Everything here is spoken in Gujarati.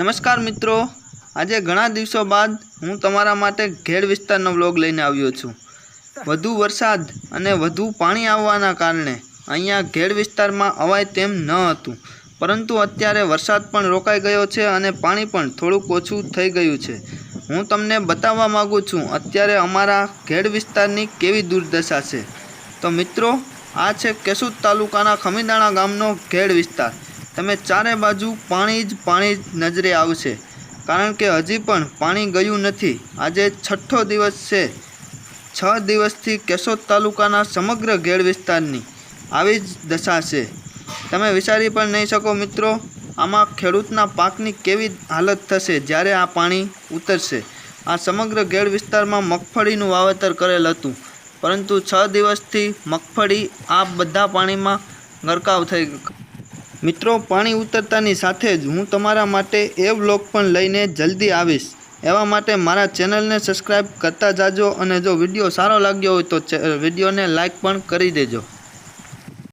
નમસ્કાર મિત્રો. આજે ઘણા દિવસો બાદ હું તમારા માટે ઘેડ વિસ્તારનો વ્લોગ લઈને આવ્યો છું. વધુ વરસાદ અને વધુ પાણી આવવાના કારણે અહીંયા ઘેડ વિસ્તારમાં અવાય તેમ ન હતું. પરંતુ અત્યારે વરસાદ પણ રોકાઈ ગયો છે અને પાણી પણ થોડુંક ઓછું થઈ ગયું છે. હું તમને બતાવવા માગું છું, અત્યારે અમારા ઘેડ વિસ્તારની કેવી દુર્દશા છે? તો મિત્રો, આ છે કેશોદ તાલુકાના ખમીદાણા ગામનો ઘેડ વિસ્તાર. તમે ચારે બાજુ પાણી જ પાણી જ નજરે આવશે. કારણ કે હજી પણ પાણી ગયું નથી. આજે છઠ્ઠો દિવસ છે. છ દિવસથી કેશોદ તાલુકાના સમગ્ર ઘેડ વિસ્તારની આવી જ દશા છે. તમે વિચારી પણ નહીં શકો મિત્રો, આમાં ખેડૂતના પાકની કેવી હાલત થશે જ્યારે આ પાણી ઉતરશે. આ સમગ્ર ઘેડ વિસ્તારમાં મગફળીનું વાવેતર કરેલ હતું. પરંતુ છ દિવસથી મગફળી આ બધા પાણીમાં ગરકાવ થઈ મિત્રો, પાણી ઉતરતાની સાથે જ હું તમારા માટે એ વ્લોગ પણ લઈને જલ્દી આવીશ. એવા માટે મારા ચેનલને સબસ્ક્રાઈબ કરતા જાજો અને જો વીડિયો સારો લાગ્યો હોય તો વિડીયોને લાઇક પણ કરી દેજો.